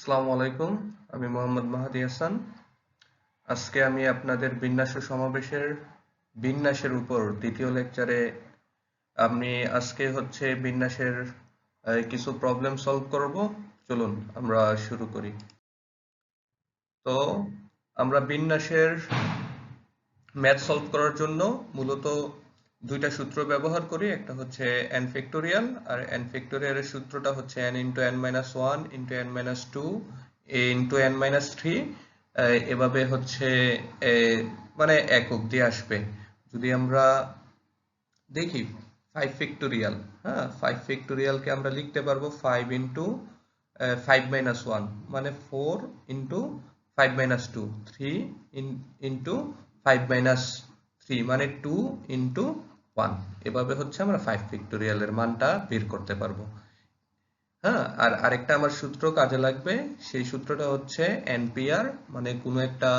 আসসালামু আলাইকুম, আমি মোহাম্মদ মাহাদি হাসান। আজকে আমি আপনাদের বিন্যাস সমাবেশের, বিন্যাসের উপর দ্বিতীয় লেকচারে আমি আজকে হচ্ছে বিন্যাসের কিছু প্রবলেম সলভ করব। চলুন আমরা শুরু করি। তো আমরা বিন্যাসের ম্যাথ সলভ করার জন্য মূলত দুইটা সূত্র ব্যবহার করি একটা হচ্ছে n ফ্যাক্টোরিয়াল আর n ফ্যাক্টোরিয়ালের সূত্রটা হচ্ছে n into n minus one into n minus two into n minus three এভাবে হচ্ছে এ, মানে একক দিয়ে আসবে। যদি আমরা দেখি ফাইভ ফ্যাক্টোরিয়াল হ্যাঁ ফাইভ ফ্যাক্টোরিয়ালকে আমরা লিখতে পারব five into five minus one মানে four into five minus two three into five minus three মানে টু ইন্টু ওয়ান এভাবে হচ্ছে আমরা ফাইভ ফ্যাক্টোরিয়ালের মানটা বের করতে পারব। হ্যাঁ আর আরেকটা আমার সূত্র কাজে লাগবে, সেই সূত্রটা হচ্ছে এনপিআর মানে কোনো একটা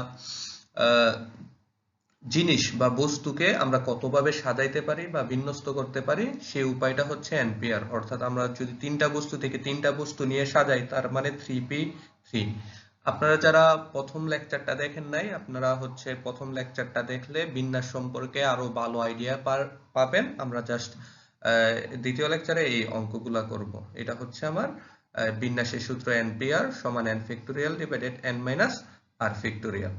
জিনিস বা বস্তুকে আমরা কতভাবে সাজাইতে পারি বা বিন্যস্ত করতে পারি, সেই উপায়টা হচ্ছে এনপিআর অর্থাৎ আমরা যদি তিনটা বস্তু থেকে তিনটা বস্তু নিয়ে সাজাই, তার মানে থ্রি পি থ্রি আপনারা যারা প্রথম লেকচারটা দেখেন নাই, আপনারা হচ্ছে প্রথম লেকচারটা দেখলে বিন্যাস সম্পর্কে আরও ভালো আইডিয়া পাবেন। আমরা জাস্ট দ্বিতীয় লেকচারে এই অঙ্কগুলা করব। এটা হচ্ছে আমার বিন্যাসের সূত্র এন এনপিআর সমান n factorial divided n minus r factorial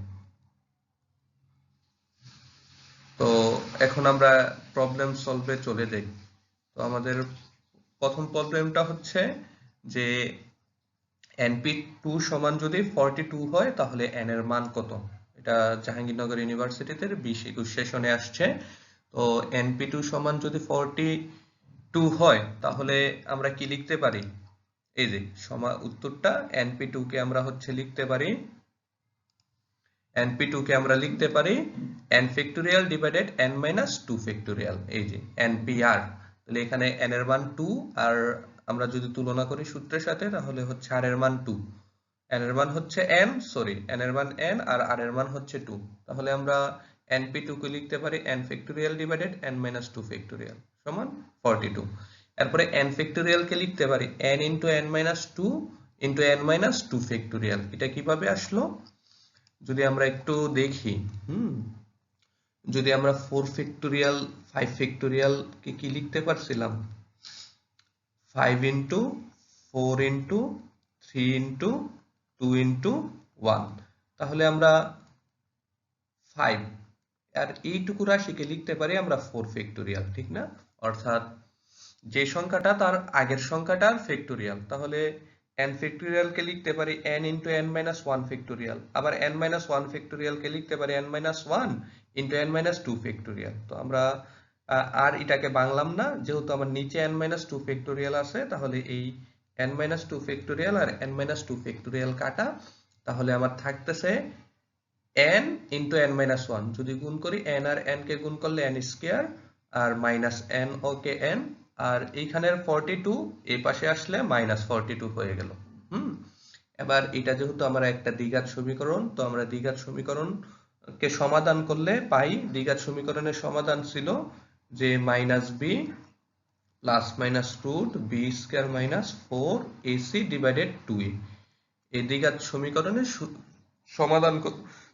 তো এখন আমরা প্রবলেম সলভে চলে যাই। তো আমাদের প্রথম প্রবলেমটা হচ্ছে যে এনপি টু সমান যদি ফর্টি টু হয়, তাহলে এন এর মান কত? এটা জাহাঙ্গীরনগর ইউনিভার্সিটিতে বিশ একুশ সেশনে আসছে। তো এনপি টু সমান যদি ফর্টি টু হয়, তাহলে আমরা কি লিখতে পারি? এই যে, সমা, উত্তরটা এনপি টু কে আমরা হচ্ছে লিখতে পারি। Np2 কে আমরা লিখতে পারি n factorial divided n minus two factorial এই যে npr তাহলে এখানে n এর মান 2 আর আমরা যদি তুলনা করি সূত্রের সাথে, তাহলে হচ্ছে r এর মান 2 n এর মান হচ্ছে n সরি n এর মান n আর r এর মান হচ্ছে 2 তাহলে আমরা np2 কে লিখতে পারি n factorial divided n minus two factorial সমান 42 এরপরে n ফ্যাক্টোরিয়াল কে লিখতে পারি n into n minus two into n minus two factorial এটা কীভাবে আসলো? যদি আমরা একটু দেখি, হুম, যদি আমরা ফোর ফ্যাক্টোরিয়াল ফাইভ ফ্যাক্টোরিয়াল কে কি লিখতে পারছিলাম? Five into four into three into two into one তাহলে আমরা ফাইভ আর এইটুকু রাশিকে লিখতে পারি আমরা ফোর ফ্যাক্টোরিয়াল ঠিক না? অর্থাৎ যে সংখ্যাটা তার আগের সংখ্যাটার ফ্যাক্টোরিয়াল তাহলে n ফ্যাক্টোরিয়াল কে লিখতে পারি n into n minus one factorial আবার n মাইনাস ওয়ান ফ্যাক্টোরিয়াল কে লিখতে পারি n minus one into n minus two factorial তো আমরা আর এটাকে বাংলাম না। যেহেতু আমার নিচে n মাইনাস টু ফ্যাক্টোরিয়াল আছে, তাহলে এই n মাইনাস টু ফ্যাক্টোরিয়াল আর n মাইনাস টু ফ্যাক্টোরিয়াল কাটা। তাহলে আমার থাকতেছে n into n minus one যদি গুণ করি n আর n কে গুণ করলে n স্কোয়ার আর মাইনাস n ওকে n, আর এইখানের 42 এই পাশে আসলে মাইনাস 42 হয়ে গেল। হুম? এবার এটা যেহেতু আমার একটা দ্বিঘাত সমীকরণ, তো আমরা দ্বিঘাত সমীকরণ কে সমাধান করলে পাই। দ্বিঘাত সমীকরণের সমাধান ছিল যে minus b plus minus root b square minus four a c divided two a এই সমীকরণের সমাধান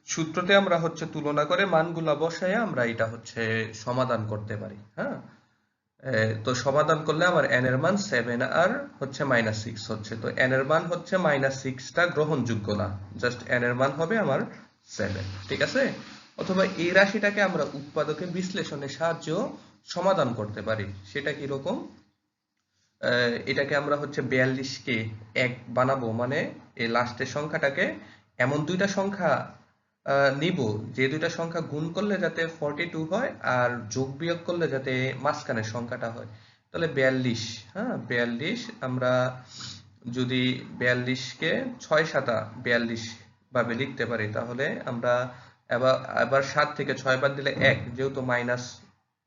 সূত্রতে আমরা হচ্ছে তুলনা করে মানগুলা বসায় আমরা এটা হচ্ছে সমাধান করতে পারি হ্যাঁ? তো সমাধান করলে আমার এন এর মান সেভেন আর হচ্ছে মাইনাস সিক্স হচ্ছে। তো এন এর মান হচ্ছে মাইনাস সিক্সটা গ্রহণযোগ্য না। জাস্ট এন এর মান হবে আমার সেভেন ঠিক আছে? অথবা এই রাশিটাকে আমরা উৎপাদকের বিশ্লেষণের সাহায্যেও সমাধান করতে পারি? সেটা কি রকম এটাকে আমরা হচ্ছে বিয়াল্লিশকে এক বানাবো মানে এই লাস্টের সংখ্যাটাকে এমন দুইটা সংখ্যা নিব, যে দুইটা সংখ্যা গুণ করলে যাতে ফর্টি টু হয় আর যোগ বিয়োগ করলে যাতে মাঝখানের সংখ্যাটা হয়। তাহলে বিয়াল্লিশ হ্যাঁ বিয়াল্লিশ আমরা যদি বিয়াল্লিশকে ছয় সাতা বিয়াল্লিশ ভাবে লিখতে পারি, তাহলে আমরা এবার সাত থেকে ছয় বাদ দিলে এক, যেহেতু মাইনাস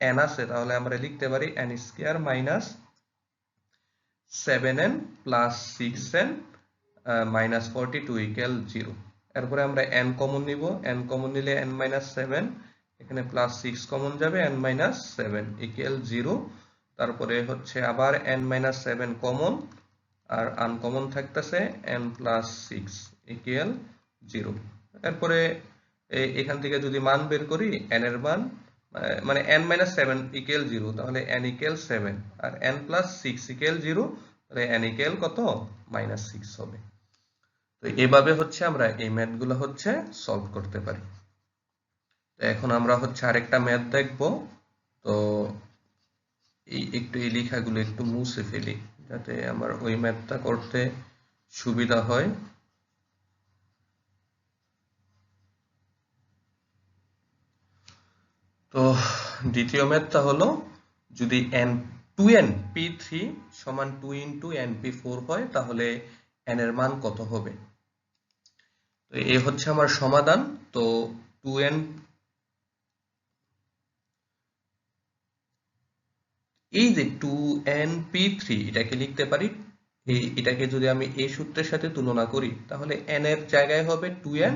এন আছে, তাহলে আমরা লিখতে পারি n square minus seven n plus six n minus forty two equal zero এরপরে আমরা এন কমন নিব এন কমন নিলে এন মাইনাস এখানে প্লাস কমন যাবে এন মাইনাস সেভেন তারপরে হচ্ছে আবার এন মাইনাস সেভেন কমন আর আনকমন থাকতেছে n plus six equal zero এরপরে এখান থেকে যদি মান বের করি এন এর মান মানে n minus seven equal zero তাহলে এন ইকুয়াল সেভেন আর n plus six equal zero তাহলে এন ইকুয়াল কত? মাইনাস সিক্স হবে। তো এভাবে হচ্ছে আমরা এই ম্যাথগুলো হচ্ছে সলভ করতে পারি। তো এখন আমরা হচ্ছে আরেকটা ম্যাথ দেখব। তো এই একটু এই লেখাগুলো একটু মুছে ফেলি, যাতে আমার ওই ম্যাথটা করতে সুবিধা হয়। তো দ্বিতীয় ম্যাথটা হলো যদি n two n p three সমান two into n p four হয়, তাহলে এন এর মান কত হবে? তো এ হচ্ছে আমার সমাধান। তো টু এন এই যে টু এন পি থ্রি এটাকে লিখতে পারি। এটাকে যদি আমি এই সূত্রের সাথে তুলনা করি, তাহলে এন এর জায়গায় হবে টু এন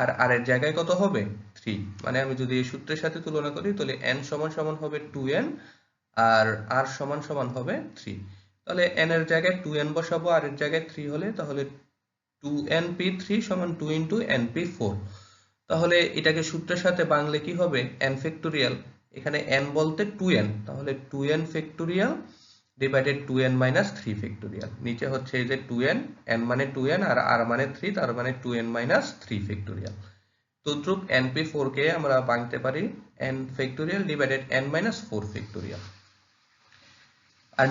আর আর এর জায়গায় কত হবে? থ্রি মানে আমি যদি এই সূত্রের সাথে তুলনা করি, তাহলে এন সমান সমান হবে টু এন আর আর সমান সমান হবে থ্রি তাহলে এন এর জায়গায় টু এন বসাবো, আর এর জায়গায় থ্রি হলে তাহলে টু এন পি থ্রি সমান two into n p four তাহলে এটাকে সূত্রের সাথে বাংলে কি হবে? এন ফ্যাক্টোরিয়াল এখানে এন বলতে টু এন তাহলে two n factorial divided two n minus three factorial নিচে হচ্ছে এই যে টু এন এন মানে টু এন আর আর মানে থ্রি তার মানে two n minus three factorial তদ্রুপ এনপি ফোর কে আমরা বাংতে পারি n factorial divided n minus four factorial আর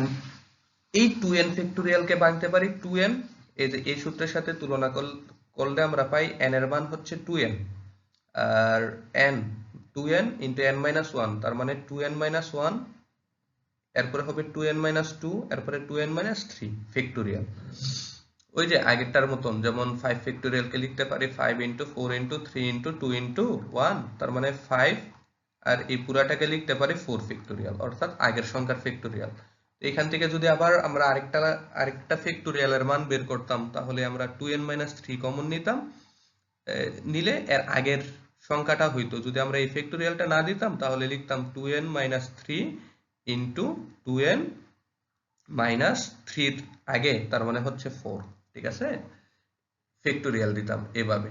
এই টু এন ফ্যাক্টোরিয়ালকে বাংতে পারি টু এন এই যে এই সূত্রের সাথে তুলনা করলে আমরা পাই এন এর মান হচ্ছে টু এন আর n two n into n minus one তার মানে টু এন মাইনাস ওয়ান এরপরে হবে টু এন মাইনাস টু এরপরে two n minus three factorial ওই যে আগেরটার মতন, যেমন ফাইভ ফ্যাক্টোরিয়ালকে লিখতে পারি five into four into three into two into one তার মানে ফাইভ আর এই পুরাটাকে লিখতে পারি ফোর ফ্যাক্টোরিয়াল অর্থাৎ আগের সংখ্যার ফ্যাক্টোরিয়াল এখান থেকে যদি আবার আমরা আরেকটা আরেকটা ফ্যাক্টোরিয়ালের মান বের করতাম, তাহলে আমরা two n minus three common নিতাম। নিলে এর আগের সংখ্যাটা হইতো। যদি আমরা এই ফ্যাক্টোরিয়ালটা না দিতাম, তাহলে লিখতাম two n minus three into two n minus থ্রির আগে তার মানে হচ্ছে ফোর ঠিক আছে? ফ্যাক্টোরিয়াল দিতাম এভাবে।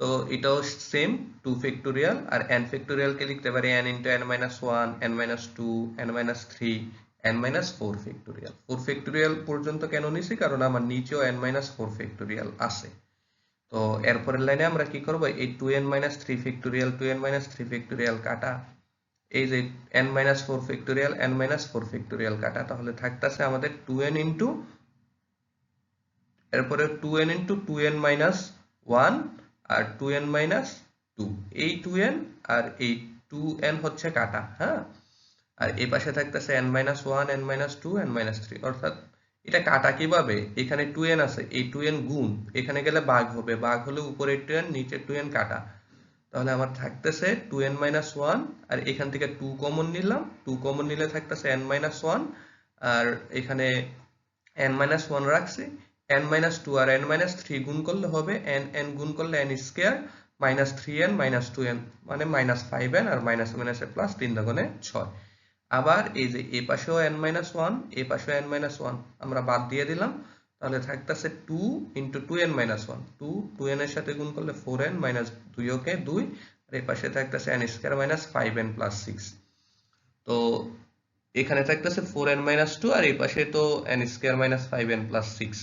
তো এটাও সেম টু ফ্যাক্টোরিয়াল আর এন ফ্যাক্টোরিয়ালকে লিখতে পারি n into n minus one n minus two n minus three n minus four factorial four factorial পর্যন্ত কেন নিছি? কারণ আমার নিচেও এন মাইনাস ফোর ফ্যাক্টোরিয়াল আছে। তো এরপরের লাইনে আমরা কি করব? এই two n minus three factorial two n minus three factorial কাটা। এই যে n minus four factorial n minus four factorial কাটা, তাহলে থাকতেছে আমাদের টু এন ইন্টু এরপরে two n into two n minus one আর টু এন মাইনাস টু এই two n আর এই টু এন হচ্ছে কাটা হ্যাঁ? আর এই পাশে থাকতেছে n minus one n minus two n minus three অর্থাৎ এটা কাটা কীভাবে? এখানে টু এন আছে, এই টু এন গুণ। এখানে গেলে বাঘ হবে, বাঘ হলে উপরে টু এন নিচে টু এন কাটা। তাহলে আমার থাকতেছে টু এন মাইনাস ওয়ান আর এখান থেকে টু কমন নিলাম। টু কমন নিলে থাকতেছে এন মাইনাস ওয়ান আর এখানে এন মাইনাস ওয়ান রাখছি। এন মাইনাস টু আর এন মাইনাস থ্রি গুণ করলে হবে এন এন গুণ করলে n square minus three n minus two n মানে মাইনাস ফাইভ এন আর মাইনাস মাইনাস প্লাস তিন দোকানে ছয়। আবার এই যে এ পাশেও এন মাইনাস ওয়ান এ পাশেও এন মাইনাস ওয়ান আমরা বাদ দিয়ে দিলাম। তাহলে থাকতেছে two into two n minus one two two n এর সাথে গুণ করলে ফোর এন মাইনাস দুই, ওকে দুই। আর এই পাশে থাকতেছে n square minus five n plus six তো এখানে থাকতেছে ফোর এন মাইনাস টু আর এই পাশে তো n square minus five n plus six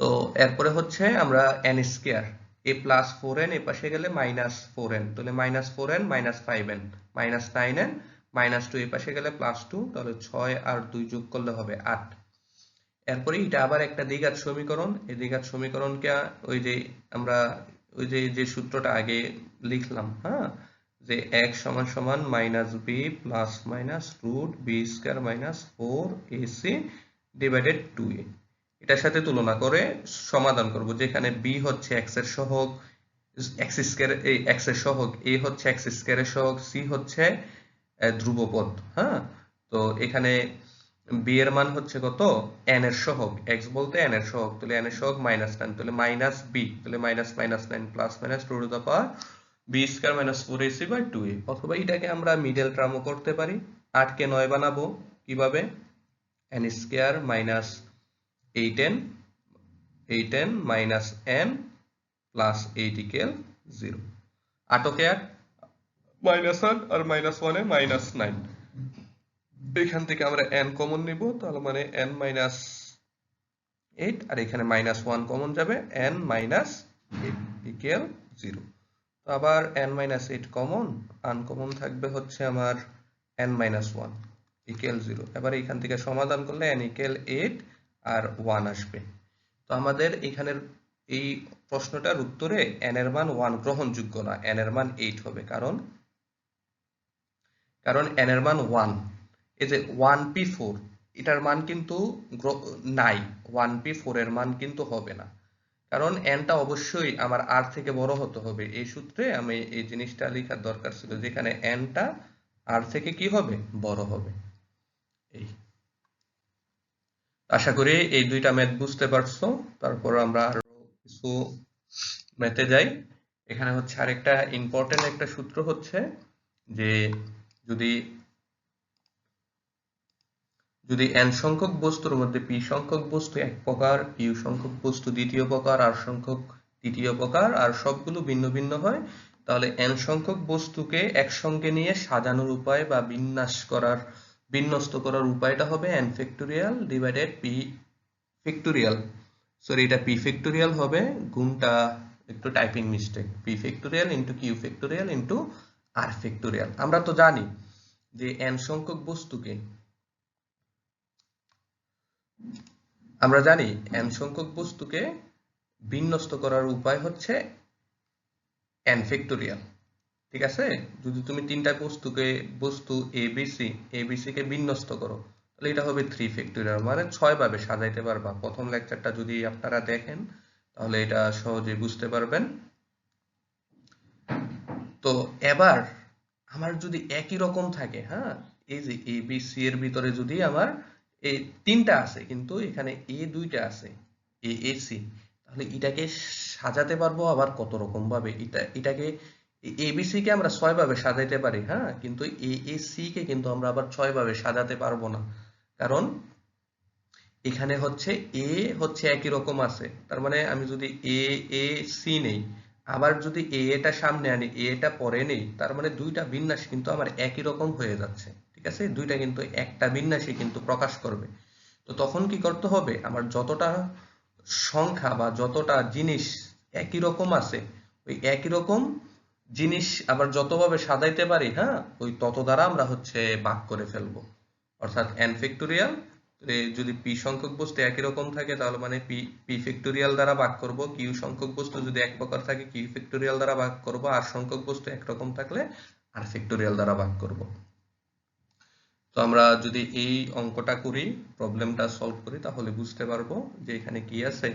তো এরপরে হচ্ছে আমরা এন স্কোয়ার এ প্লাস ফোর এন এ পাশে গেলে মাইনাস ফোর এন তাহলে minus four n minus five n minus nine n minus two এই পাশে গেলে প্লাস টু তাহলে ছয় আর দুই যোগ করলে হবে আট। এরপরে এটা আবার একটা দ্বিঘাত সমীকরণ। এই দ্বিঘাত সমীকরণকে ওই যে আমরা, ওই যে যে সূত্রটা আগে লিখলাম হ্যাঁ? যে এক সমান সমান minus b plus minus root b square minus four a c divided two a এটার সাথে তুলনা করে সমাধান করব। যেখানে বি হচ্ছে এক্সের সহগ এক্স স্কোয়ার এই এক্সের সহগ এ হচ্ছে এক্স স্কোয়ারের সহগ সি হচ্ছে ধ্রুবপদ হ্যাঁ? তো এখানে বি এর মান হচ্ছে কত? এন এর সহগ। এক্স বলতে এন এর সহগ, তাহলে এন এর সহগ মাইনাস নাইন তাহলে মাইনাস বি তাহলে minus minus nine plus minus two to the power b square minus four a c by two a অথবা এটাকে আমরা মিডল টার্মও করতে পারি। আটকে নয় বানাবো কীভাবে? N square minus eight n eight n minus n plus eight equal zero আটকে আট মাইনাস আট আর মাইনাস ওয়ানে মাইনাস নাইন এখান থেকে আমরা এন কমন নিব, তাহলে মানে এন মাইনাস এইট আর এখানে মাইনাস ওয়ান কমন যাবে এন মাইনাস ইকুয়াল জিরো তো আবার n minus eight common uncommon থাকবে হচ্ছে আমার n minus one equal zero এবার এখান থেকে সমাধান করলে এন ইকুয়াল এইট আর ওয়ান আসবে। তো আমাদের এখানের এই প্রশ্নটার উত্তরে এন এর মান ওয়ান গ্রহণযোগ্য না এন এর মান এইট হবে, কারণ কারণ এন এর মান ওয়ান এই যে ওয়ান পি ফোর এটার মান কিন্তু নাই। ওয়ান পি ফোর এর মান কিন্তু হবে না। কারণ এনটা অবশ্যই আমার আর থেকে বড় হতে হবে। এই সূত্রে আমি এই জিনিসটা লেখার দরকার ছিল যেখানে এনটা আর থেকে কি হবে? বড় হবে। এই। আশা করি এই দুইটা ম্যাথ বুঝতে পারছ। তারপর আমরা আরও কিছু ম্যাথে যাই। এখানে হচ্ছে আরেকটা ইম্পর্টেন্ট একটা সূত্র হচ্ছে যে যদি যদি n সংখ্যক বস্তুর মধ্যে p সংখ্যক বস্তু এক প্রকার, q সংখ্যক বস্তু দ্বিতীয় প্রকার আর সংখ্যক তৃতীয় প্রকার, আর সবগুলো ভিন্ন ভিন্ন হয়, তাহলে n সংখ্যক বস্তুকে একসঙ্গে নিয়ে সাজানোর উপায় বা বিন্যাস করার, বিন্যস্ত করার উপায়টা হবে n factorial divided p factorial sorry এটা p ফ্যাক্টোরিয়াল হবে গুণটা একটু typing mistake p factorial into q factorial into r factorial আমরা তো জানি যে n সংখ্যক বস্তুকে আমরা জানি n সংখ্যক বস্তুকে বিন্যস্ত করার উপায় হচ্ছে n ফ্যাক্টোরিয়াল ঠিক আছে? যদি তুমি তিনটা বস্তুকে, বস্তু এ বিসি এ বিসি কে বিন্যস্ত করো, তাহলে এটা হবে থ্রি ফ্যাক্টোরিয়াল মানে ছয় ভাবে সাজাইতে পারবা। প্রথম লেকচারটা যদি আপনারা দেখেন, তাহলে এটা সহজে বুঝতে পারবেন। তো এবার আমার যদি একই রকম থাকে হ্যাঁ? এই যে এ বি সি এর ভিতরে যদি আমার এই তিনটা আছে, কিন্তু এখানে এ দুইটা আছে, এ এ সি। তাহলে এটাকে সাজাতে পারব আবার কত রকম ভাবে? এটা, এটাকে এবিসি কে আমরা ছয় ভাবে সাজাইতে পারি হ্যাঁ? কিন্তু এ এ, সি কে কিন্তু আমরা আবার ছয় ভাবে সাজাতে পারব না। কারণ এখানে হচ্ছে এ হচ্ছে একই রকম আছে। তার মানে আমি যদি এ এ, সি নেই, আবার যদি এ এটা সামনে আনি, এ এটা পরে নেই, তার মানে দুইটা বিন্যাস কিন্তু আমার একই রকম হয়ে যাচ্ছে। ঠিক আছে? দুইটা কিন্তু একটা বিন্যাসই কিন্তু প্রকাশ করবে। তো তখন কি করতে হবে? আমার যতটা সংখ্যা বা যতটা জিনিস একই রকম আছে, ওই একই রকম জিনিস আবার যতভাবে সাজাইতে পারি হ্যাঁ ওই তত দ্বারা আমরা হচ্ছে ভাগ করে ফেলব। অর্থাৎ এন ফ্যাক্টোরিয়াল যদি পি সংখ্যক বস্তু একই রকম থাকে, তাহলে মানে পি পি ফ্যাক্টোরিয়াল দ্বারা ভাগ করব। কিউ সংখ্যক বস্তু যদি এক প্রকার থাকে কিউ ফ্যাক্টোরিয়াল দ্বারা ভাগ করব। আর সংখ্যক বস্তু একরকম থাকলে আর ফ্যাক্টোরিয়াল দ্বারা ভাগ করব। তো আমরা যদি এই অঙ্কটা করি প্রবলেমটা সলভ করি, তাহলে বুঝতে পারব যে এখানে কি আছে।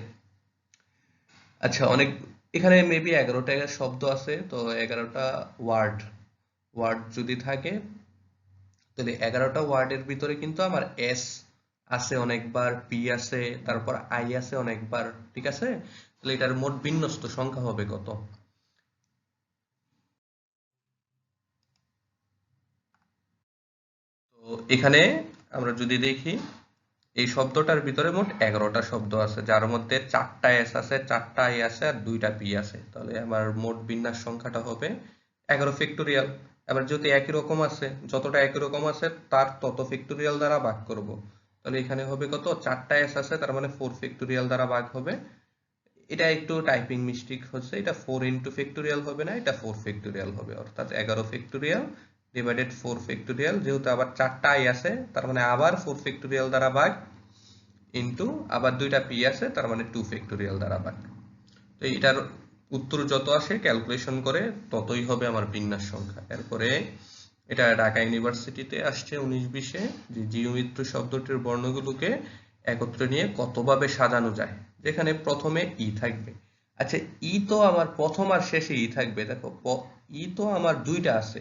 আচ্ছা অনেক, এখানে মেবি এগারোটা শব্দ আছে, তো এগারোটা ওয়ার্ড ওয়ার্ড যদি থাকে, তাহলে এগারোটা ওয়ার্ডের ভিতরে কিন্তু আমার এস আছে অনেকবার পি আছে, তারপর আই আছে অনেকবার, ঠিক আছে? তাহলে এটার মোট বিন্যস্ত সংখ্যা হবে কত? এখানে আমরা যদি দেখি, এই শব্দটার ভিতরে মোট এগারোটা শব্দ আছে, যার মধ্যে চারটা এস আছে, চারটা আই আছে আর দুইটা পি আছে। তাহলে আমার মোট বিন্যাস সংখ্যাটা হবে এগারো ফ্যাক্টোরিয়াল। এবার যদি একই রকম আছে, যতটা একই রকম আছে, তার তত ফ্যাক্টোরিয়াল দ্বারা ভাগ করব। তাহলে এখানে হবে কত? চারটা এস আছে, তার মানে ফোর ফ্যাক্টোরিয়াল দ্বারা ভাগ হবে। এটা একটু টাইপিং মিস্টেক হচ্ছে, এটা ফোর ইন্টু ফ্যাক্টোরিয়াল হবে না, এটা ফোর ফ্যাক্টোরিয়াল হবে, অর্থাৎ এগারো ফ্যাক্টোরিয়াল ডিভাইডেড ফোর ফ্যাক্টোরিয়াল যেহেতু আবার চারটা আই আছে, তার মানে আবার ফোর ফ্যাক্টোরিয়াল দ্বারা ভাগ ইন্টু আবার দুইটা পি আছে, তার মানে টু ফ্যাক্টোরিয়াল দ্বারা ভাগ। তো এটার উত্তর যত আসে ক্যালকুলেশন করে ততই হবে আমার বিন্যাস সংখ্যা। এরপরে এটা ঢাকা ইউনিভার্সিটিতে আসছে উনিশ বিশে, যে জিওমিত্র শব্দটির বর্ণগুলোকে একত্রে নিয়ে কতভাবে সাজানো যায়, যেখানে প্রথমে ই থাকবে। আচ্ছা ই তো আমার প্রথম আর শেষে ই থাকবে, দেখো ই তো আমার দুইটা আছে।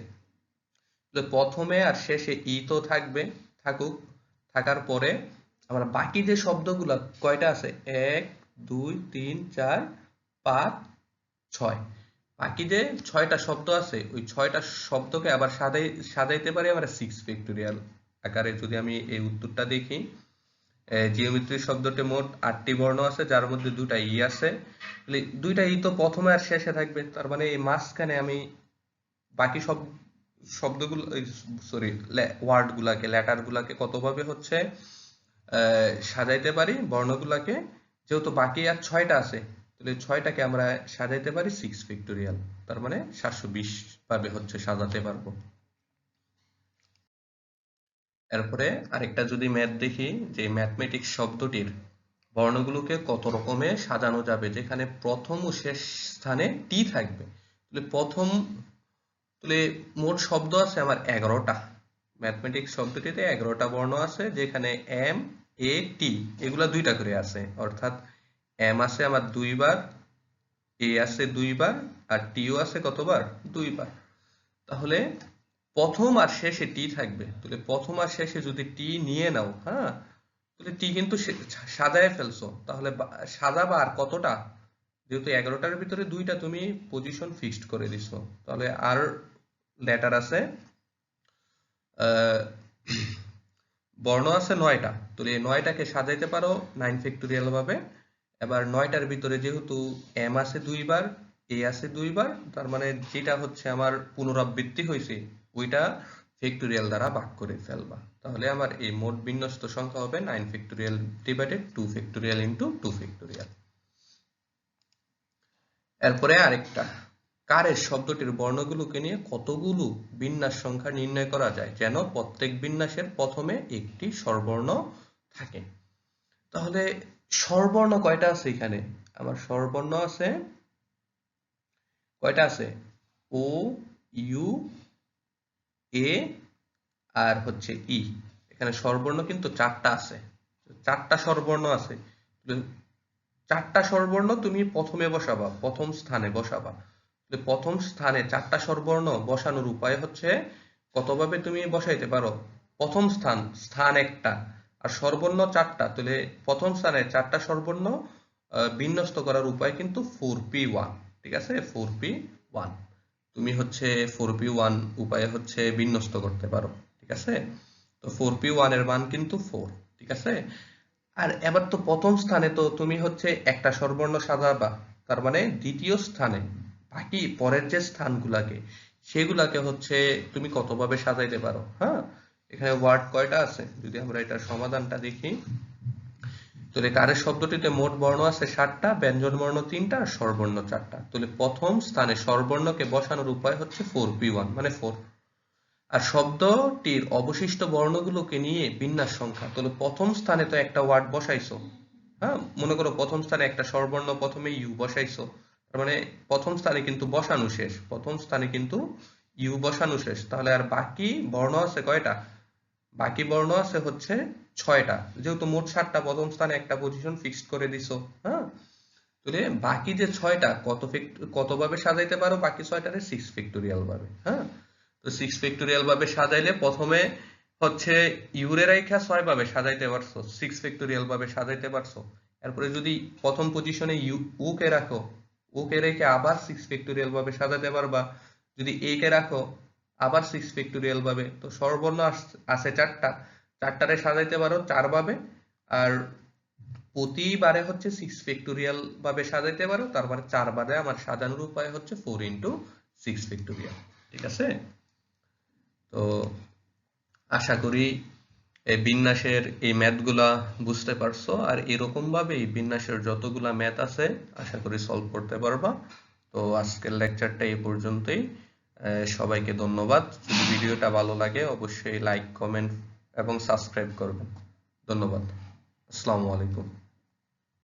প্রথমে আর শেষে ই তো থাকবে, থাকুক। থাকার পরে আমার বাকি যে শব্দগুলো, কয়টা আছে? এক, দুই, তিন, চার, পাঁচ, ছয়। বাকি যে ছয়টা শব্দ আছে, ওই ছয়টা শব্দকে আবার সাজাই, সাজাইতে পারি আমরা সিক্স ফ্যাক্টোরিয়াল আকারে। যদি আমি এই উত্তরটা দেখি জিওমেট্রি শব্দটি মোট আটটি বর্ণ আছে, যার মধ্যে দুটা ই আছে। দুইটা ই তো প্রথমে আর শেষে থাকবে। তার মানে এই মাঝখানে আমি বাকি সব শব্দগুলো সরি ওয়ার্ড গুলাকে লেটার গুলাকে কতভাবে হচ্ছে সাজাইতে পারি, বর্ণগুলাকে? যেহেতু বাকি আর ছয়টা আছে, তাহলে ছয়টাকে আমরা সাজাইতে পারি সিক্স ফ্যাক্টোরিয়াল তার মানে সাতশো বিশ ভাবে হচ্ছে সাজাতে পারব। এরপরে আরেকটা যদি ম্যাথ দেখি, যে ম্যাথমেটিক্স শব্দটির বর্ণগুলোকে কত রকমে সাজানো যাবে, যেখানে প্রথম ও শেষ স্থানে টি থাকবে প্রথম তাহলে মোট শব্দ আছে আমার এগারোটা। ম্যাথমেটিক্স শব্দটিতে এগারোটা বর্ণ আছে, যেখানে এম এ টি এগুলা দুইটা করে আছে। অর্থাৎ এম আছে আমার দুইবার এ আছে দুইবার, আর টিও আছে কতবার? দুইবার। তাহলে প্রথম আর শেষে টি থাকবে। তাহলে প্রথম আর শেষে যদি টি নিয়ে নাও হ্যাঁ? তাহলে টি কিন্তু সাজায় ফেলছো। তাহলে সাজাবা আর কতটা? যেহেতু এগারোটার ভিতরে দুইটা তুমি পজিশন ফিক্সড করে দিছো। তাহলে আর লেটার আছে বর্ণ আছে নয়টা। তাহলে এই নয়টাকে সাজাইতে পারো নাইন ফ্যাক্টোরিয়াল ভাবে। এবার নয়টার ভিতরে যেহেতু এম আছে দুইবার এ আছে দুইবার, তার মানে যেটা হচ্ছে আমার পুনরাবৃত্তি হয়েছে ওইটা ফ্যাক্টোরিয়াল দ্বারা ভাগ করে ফেলবা। তাহলে আমার এই মোট বিন্যস্ত সংখ্যা হবে nine factorial divided two factorial into two factorial এরপরে আরেকটা। কারের শব্দটির বর্ণগুলোকে নিয়ে কতগুলো বিন্যাস সংখ্যা নির্ণয় করা যায়, যেন প্রত্যেক বিন্যাসের প্রথমে একটি স্বরবর্ণ থাকে। তাহলে স্বরবর্ণ কয়টা আছে এখানে? আমার স্বরবর্ণ আছে, কয়টা আছে? ও, ইউ, এ, আর হচ্ছে ই। এখানে স্বরবর্ণ কিন্তু চারটা আছে। চারটা স্বরবর্ণ আছে। চারটা স্বরবর্ণ তুমি প্রথমে বসাবা, প্রথম স্থানে বসাবা। প্রথম স্থানে চারটা স্বরবর্ণ বসানোর উপায় হচ্ছে কতভাবে তুমি বসাইতে পারো? প্রথম স্থান স্থান একটা। আর স্বরবর্ণ চারটা, তাহলে প্রথম স্থানে চারটা স্বরবর্ণ বিন্যস্ত করার উপায় কিন্তু ফোর পি ওয়ান ঠিক আছে? ফোর পি ওয়ান তুমি হচ্ছে ফোর পি ওয়ান উপায়ে হচ্ছে বিন্যস্ত করতে পারো, ঠিক আছে? তো ফোর পি ওয়ানের মান কিন্তু ফোর ঠিক আছে? আর এবার তো প্রথম স্থানে তো তুমি হচ্ছে একটা স্বরবর্ণ সাজাবা, তার মানে দ্বিতীয় স্থানে বাকি পরের যে স্থানগুলাকে, সেগুলাকে হচ্ছে তুমি কতভাবে সাজাইতে পারো? হ্যাঁ? এখানে ওয়ার্ড কয়টা আছে? যদি আমরা এটার সমাধানটা দেখি। তাহলে কারের শব্দটিতে মোট বর্ণ আছে সাতটা, ব্যঞ্জন বর্ণ তিনটা, আর স্বরবর্ণ চারটা। তাহলে প্রথম স্থানে স্বরবর্ণকে বসানোর উপায় হচ্ছে ফোর পি ওয়ান মানে ফোর আর শব্দটির অবশিষ্ট বর্ণগুলোকে নিয়ে বিন্যাস সংখ্যা। তাহলে প্রথম স্থানে তো একটা ওয়ার্ড বসাইছো। হ্যাঁ? মনে করো প্রথম স্থানে একটা স্বরবর্ণ, প্রথমে ইউ বসাইছো। তার মানে প্রথম স্থানে কিন্তু বসানো শেষ, প্রথম স্থানে কিন্তু ইউ বসানো শেষ। তাহলে আর বাকি বর্ণ আছে কয়টা? বাকি বর্ণ আছে হচ্ছে ছয়টা। যেহেতু মোট সাতটা, প্রথম স্থানে একটা পজিশন ফিক্সড করে দিছো হ্যাঁ? তাহলে বাকি যে ছয়টা, কত কতভাবে সাজাইতে পারো? বাকি ছয়টারে সিক্স ফ্যাক্টোরিয়াল ভাবে হ্যাঁ? তো সিক্স ফ্যাক্টোরিয়াল ভাবে সাজাইলে প্রথমে হচ্ছে ইউরে রাইখা ছয় ভাবে সাজাইতে পারছ সিক্স ফ্যাক্টোরিয়াল ভাবে সাজাইতে পারছ। এরপরে যদি প্রথম পজিশনে ইউ কে রাখো ও কে রেখে আবার সিক্স ফ্যাক্টোরিয়াল ভাবে সাজাতে পারবা। যদি এ কে রাখো, আবার সিক্স ফ্যাক্টোরিয়াল ভাবে। তো সর্বর্ণ আছে চারটা। চারটারে সাজাইতে পারো চার ভাবে। আর প্রতিবারে হচ্ছে সিক্স ফ্যাক্টোরিয়াল ভাবে সাজাইতে পারো, তারপরে চার বারে আমার সাজানোর উপায় হচ্ছে ফোর ইন্টু সিক্স ফ্যাক্টোরিয়াল ঠিক আছে? তো আশা করি এই বিন্যাসের এই ম্যাথগুলা বুঝতে পারছ, আর এরকম ভাবে এই বিন্যাসের যতগুলা ম্যাথ আছে, আশা করি সলভ করতে পারবা। তো আজকের লেকচারটা এই পর্যন্তই। সবাইকে ধন্যবাদ। যদি ভিডিওটা ভালো লাগে, অবশ্যই লাইক কমেন্ট এবং সাবস্ক্রাইব করবেন। ধন্যবাদ। আসসালামু আলাইকুম।